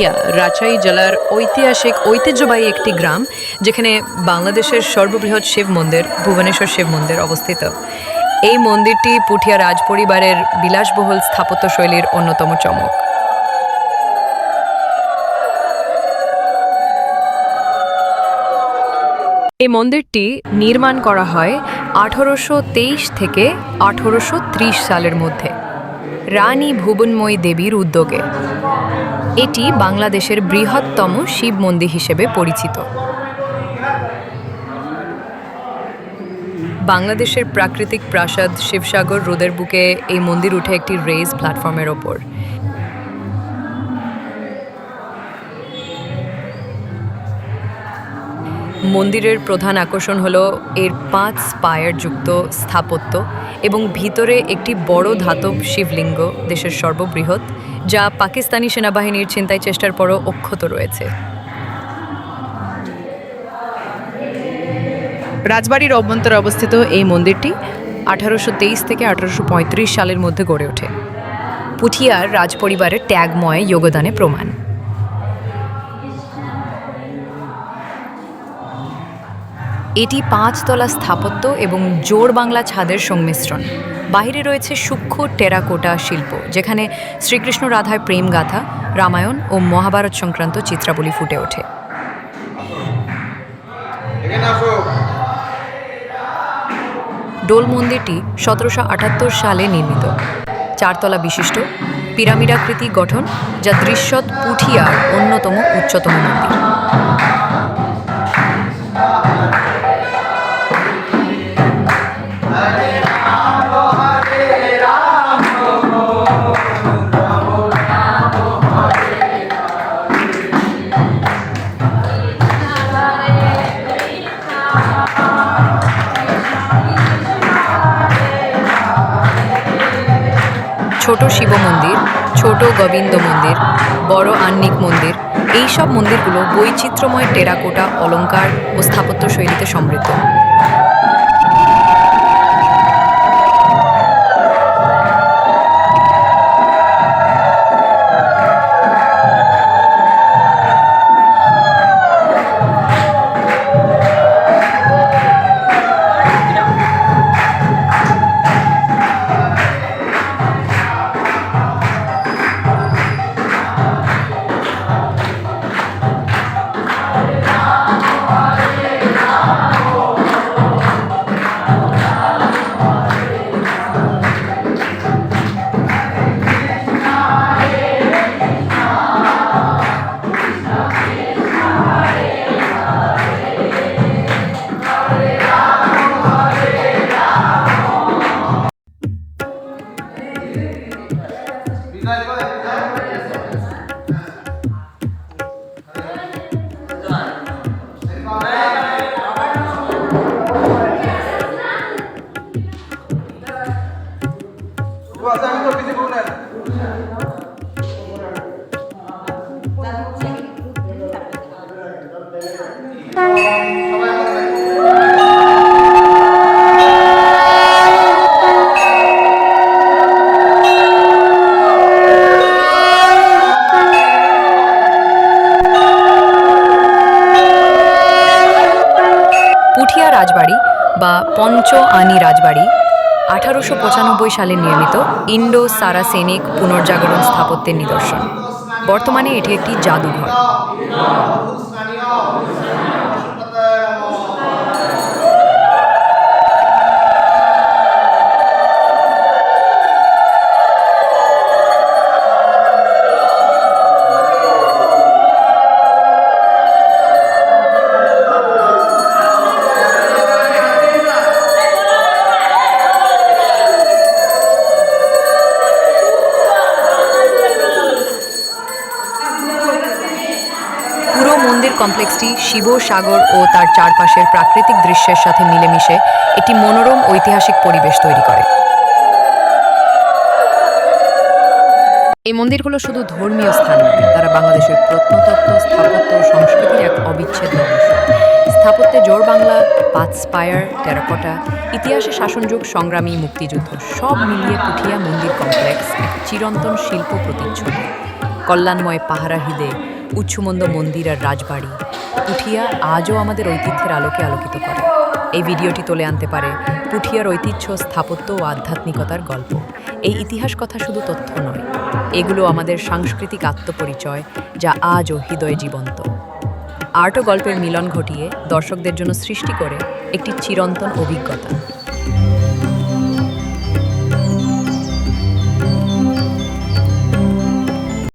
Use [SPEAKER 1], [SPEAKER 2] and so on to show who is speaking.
[SPEAKER 1] পুঠিয়া রাজশাহী জেলার ঐতিহাসিক, ঐতিহ্যবাহী একটি গ্রাম, যেখানে বাংলাদেশের সর্ববৃহৎ শিব মন্দির, ভুবনেশ্বর শিব মন্দির অবস্থিত। এই মন্দিরটি পুঠিয়া রাজপরিবারের বিলাসবহুল স্থাপত্যশৈলীর অন্যতম চমক। এই মন্দিরটি নির্মাণ করা হয় আঠারোশো তেইশ থেকে আঠারোশো ত্রিশ সালের মধ্যে। রানী ভুবনময়ী দেবীর উদ্যোগে। এটি বাংলাদেশের বৃহত্তম শিব মন্দির হিসেবে পরিচিত। বাংলাদেশের প্রাকৃতিক প্রাসাদ শিবসাগর রোদের বুকে এই মন্দির উঠে একটি রেজ প্ল্যাটফর্মের ওপর। মন্দিরের প্রধান আকর্ষণ হল এর পাঁচ স্পায়ার যুক্ত স্থাপত্য এবং ভিতরে একটি বড় ধাতব শিবলিঙ্গ, দেশের সর্ববৃহৎ, যা পাকিস্তানি সেনাবাহিনীর ছিনতাই চেষ্টার পরও অক্ষত রয়েছে। রাজবাড়ির অভ্যন্তরে অবস্থিত এই মন্দিরটি আঠারোশো তেইশ থেকে আঠারোশো পঁয়ত্রিশ সালের মধ্যে গড়ে ওঠে। পুঠিয়ার রাজপরিবারের ত্যাগময় যোগদানে প্রমাণ। এটি পাঁচতলা স্থাপত্য এবং জোর বাংলা ছাদের সংমিশ্রণ। বাইরে রয়েছে সূক্ষ্ম টেরাকোটা শিল্প যেখানে শ্রীকৃষ্ণ রাধার প্রেম গাথা রামায়ণ ও মহাভারত সংক্রান্ত চিত্রাবলী ফুটে ওঠে। ডোল মন্দিরটি সতেরোশো আটাত্তর সালে নির্মিত। চারতলা বিশিষ্ট পিরামিডাকৃতি গঠন যা দৃশ্যত পুঠিয়ার অন্যতম উচ্চতম মন্দির। ছোট শিব মন্দির, ছোট গোবিন্দ মন্দির, বড় আন্নিক মন্দির এই সব মন্দিরগুলো বৈচিত্র্যময় টেরাকোটা, অলঙ্কার ও স্থাপত্য শৈলীতে সমৃদ্ধ। বা পঞ্চ আনি রাজবাড়ি, আঠারোশো পঁচানব্বই সালে নির্মিত ইন্ডো সারাসেনিক পুনর্জাগরণ স্থাপত্যের নিদর্শন। বর্তমানে এটি একটি জাদুঘর। কমপ্লেক্সটি শিব, সাগর ও তার চারপাশের প্রাকৃতিক দৃশ্যের সাথে মিলেমিশে একটি মনোরম ঐতিহাসিক পরিবেশ তৈরি করে। এই মন্দিরগুলো শুধু ধর্মীয় স্থান তারা বাংলাদেশের প্রত্নতত্ত্ব, স্থাপত্য সংস্কৃতির এক অবিচ্ছেদ্য অংশ। স্থাপত্যে জোর বাংলা, পাঁচ স্পায়ার, টেরাকোটা, ইতিহাসে শাসনযুগ, সংগ্রামী, মুক্তিযুদ্ধ সব মিলিয়ে পুঠিয়া মন্দির কমপ্লেক্স এক চিরন্তন শিল্প প্রতিচ্ছবি। কল্যাণময় পাহারা হ্রদে উচ্ছুমন্দ মন্দির আর রাজবাড়ি। পুঠিয়া আজও আমাদের ঐতিহ্যের আলোকে আলোকিত করে। এই ভিডিওটি তুলে আনতে পারে পুঠিয়ার ঐতিহ্য, স্থাপত্য ও আধ্যাত্মিকতার গল্প। এই ইতিহাস কথা শুধু তথ্য নয়, এগুলো আমাদের সাংস্কৃতিক আত্মপরিচয় যা আজও হৃদয়ে জীবন্ত। আর্ট ও গল্পের মিলন ঘটিয়ে দর্শকদের জন্য সৃষ্টি করে একটি চিরন্তন অভিজ্ঞতা।